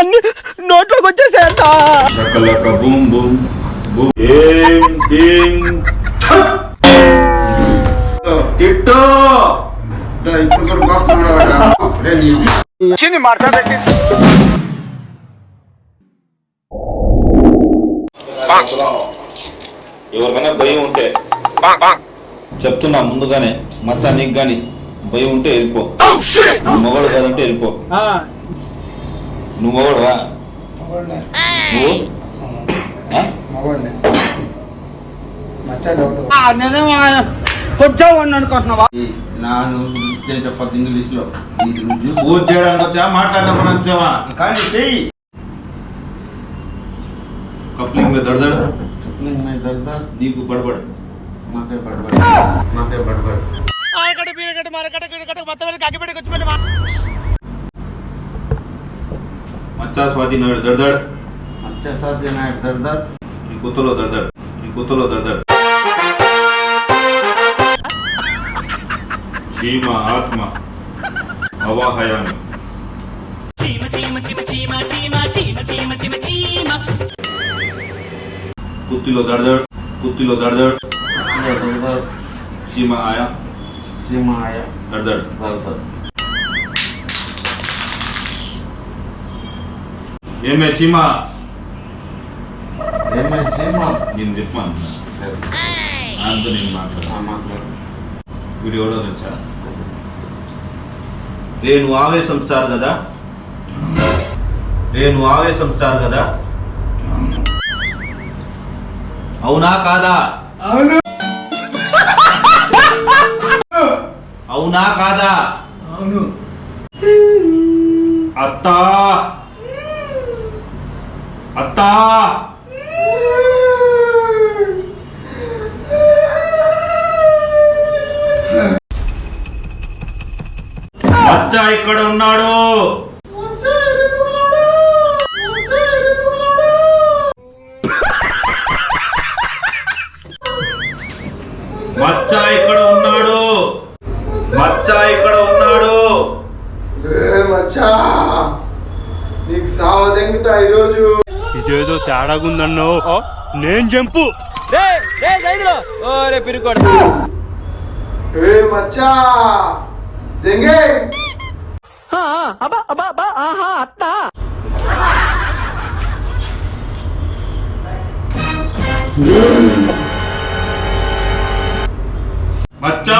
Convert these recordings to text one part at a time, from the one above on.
అన్ని నోట్లోకి వచ్చేసాయంట. మాట్లాడండి ఎవరికైనా భయం ఉంటే చెప్తున్నా ముందుగానే మచ్చ నీకు గాని భయం ఉంటే వెళ్ళిపో. నువ్వు మొగడు కాదంటే వెళ్ళిపో. నువ్వు? మొగడువా నువ్వు నేనే కొంచెం అనుకుంటున్నావా? ನಾನು చెప్పదు ఇంగ్లీష్లో పూజ చేయడానికి వచ్చా మాట్లాడడానికి వచ్చావా? కానీ చెయ్యి కప్లింగ్ మీద దడదడ. నీకు బడబడు. మాకే పడబడి మాకే గిరకట్ట మొత్తం వెళ్ళి కగ్గిపెట్టి కూర్చోబెట్టి మా మచ్చా స్వాతి నాయుడు దడదడ మచ్చా సాధ్య నాయుడు దర్దర్ నీ కుత్తలో దడదడ నీ కుత్తలో దడదడ చీమ ఆత్మ అవాహయామి కుత్తిలో దడదడ కుత్తిలో దడదడ దర్దర్ చీమ ఆయా సింహాయ దడదడ ఏమే చీమ ఏమే సీమ నేను చెప్పాను అంత నేను మాట్లాడు వీడు ఎవడో తెలుసా నువ్వు ఆవేశం స్టార్ కదా నువ్వు ఆవేశం స్టార్ కదా అవునా కాదా అవునా కాదా అవును అత్తా అత్తా! అచ్చ ఇక్కడ ఉన్నాడు మచ్చ ఇక్కడ ఉన్నాడు. మచ్చ ఇక్కడ ఉన్నాడు. ఏ మచ్చా నీకు సావదెంగుతా ఈరోజు. ఇదేదో తేడాగుందన్నో. నేను జంపు. పిరుకోడు. ఏ మచ్చా? దెంగే. అబ్బా అబ్బా అబ్బా ఆహా అత్తా. మచ్చా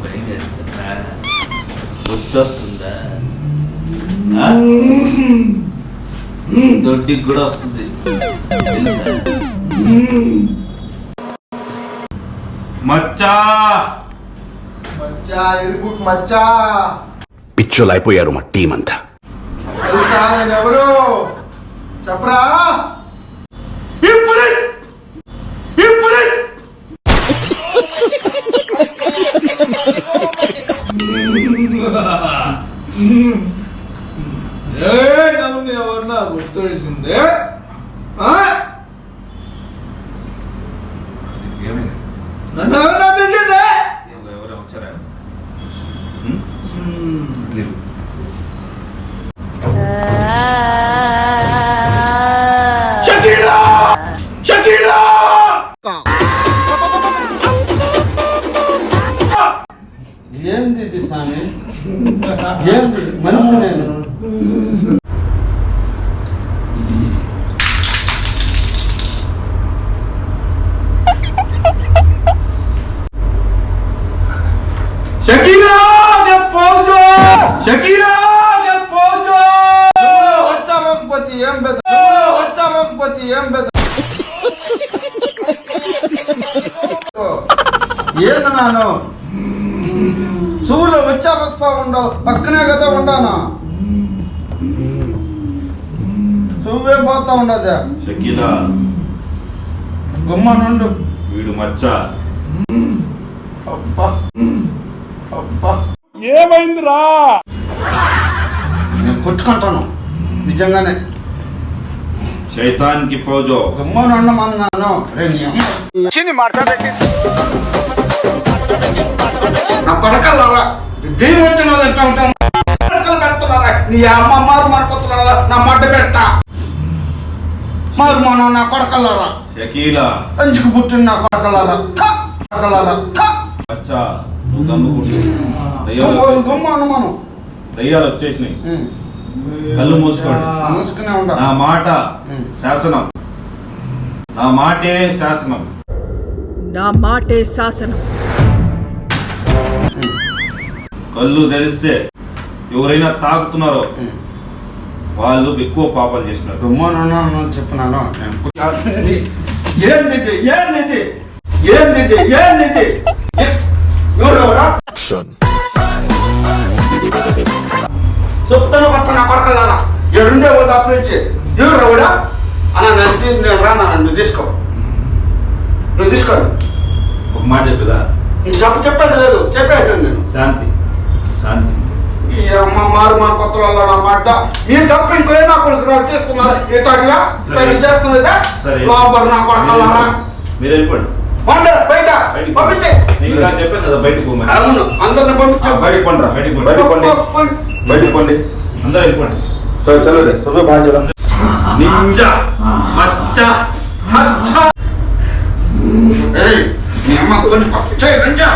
భయం వేస్తుందా వచ్చొస్తుందా? దొడ్డికి కూడా వస్తుంది? మచ్చా! మచ్చా ఎరుపు మచ్చా. పిచ్చోలు అయిపోయారు మా టీం అంతా ఎవరు? చెప్పరా? ఏ? నన్ను ఎవరన్నా గుర్తొడిసిందే నన్ను? ಏ ಮನಸ್ಸನೇ ಶಕೀಲಾ ಫೌಜೋ ಶಕೀಲಾ ಫೌಜೋ ಹಚ್ಚ ರಘುಪತಿ ಏನ್ ಬೇಕ ಹಚ್ಚ ರಘುಪತಿ ಏನ್ ಬೇಕ ಏನು ನಾನು సూర్యులు వచ్చారొస్తా ఉండవు పక్కనే కదా ఉండాను? సువ్వే పోతా ఉండదు. షకీలా గుమ్మ నుండు. వీడు మచ్చ. అబ్బా. అబ్బా. ఏమైందిరా? నేను కొట్టుకుంటాను. నిజంగానే. శైతాన్కి ఫౌజో. గుమ్మ నుండమన్నాను రే అమ్మ. నా పడకల్లారా దీని వచ్చిన ఎంత ఉంటాం పెడుతున్నారా నీ అమ్మ మారు మారుతున్నారా నా మడ్డ పెట్ట. మారు మాను నా కొడకల్లారా షకీలా. అంచుకు పుట్టిన నా కొడకల్లారా! కొడకల్లారా థ! మచ్చ నువ్వు గమ్ముకుంటు గుమ్మ అనుమాను. దయ్యాలు వచ్చేసినాయి. కళ్ళు మూసుకోండి. మూసుకునే ఉండ. నా మాట. శాసనం. నా మాటే శాసనం. నా మాటే శాసనం. కళ్ళు తెరిస్తే ఎవరైనా తాకుతున్నారో వాళ్ళు ఎక్కువ పాపాలు చేసినారు. గుమ్మనున్నాను చెప్పినాను నేను ఏంది? ఏంది? ఏంది? ఏంది చెప్తాను కొత్త నా కొడకల్లారా ఏడుండే వాళ్ళు అప్పించి ఎవరు ఎవడా అన్న నేను నేను రానా? నువ్వు తీసుకో. నువ్వు తీసుకోను ఒక మాట చెప్పేదా? చెప్ప చెప్పేది లేదు. చెప్పేది నేను. శాంతి. ఈ అమ్మ మారు మా కొత్తలలో నా మాట. మీరు తప్ప ఇంకో నా కొడుకు నాకు ఇట్లాంటివా ఇట్లాంటివి చేస్తున్నదా. లోపల నా కొడకల్లారా మీరు వెళ్ళిపోండి. పండు బయట. పంపించే. ఇలా చెప్పాను కదా బయటకు పోమని. అవును అందరిని పంపించు. బయటికి పండి బయటికి బయటికి పండి. బయటికి పండి. అందరూ వెళ్ళిపోండి. చలో చలో రే. చదువు బాగా చదువు నింజా మచ్చ హచ్చ. ఏయ్, నీ అమ్మ కొంచెం పంపించే రంజా.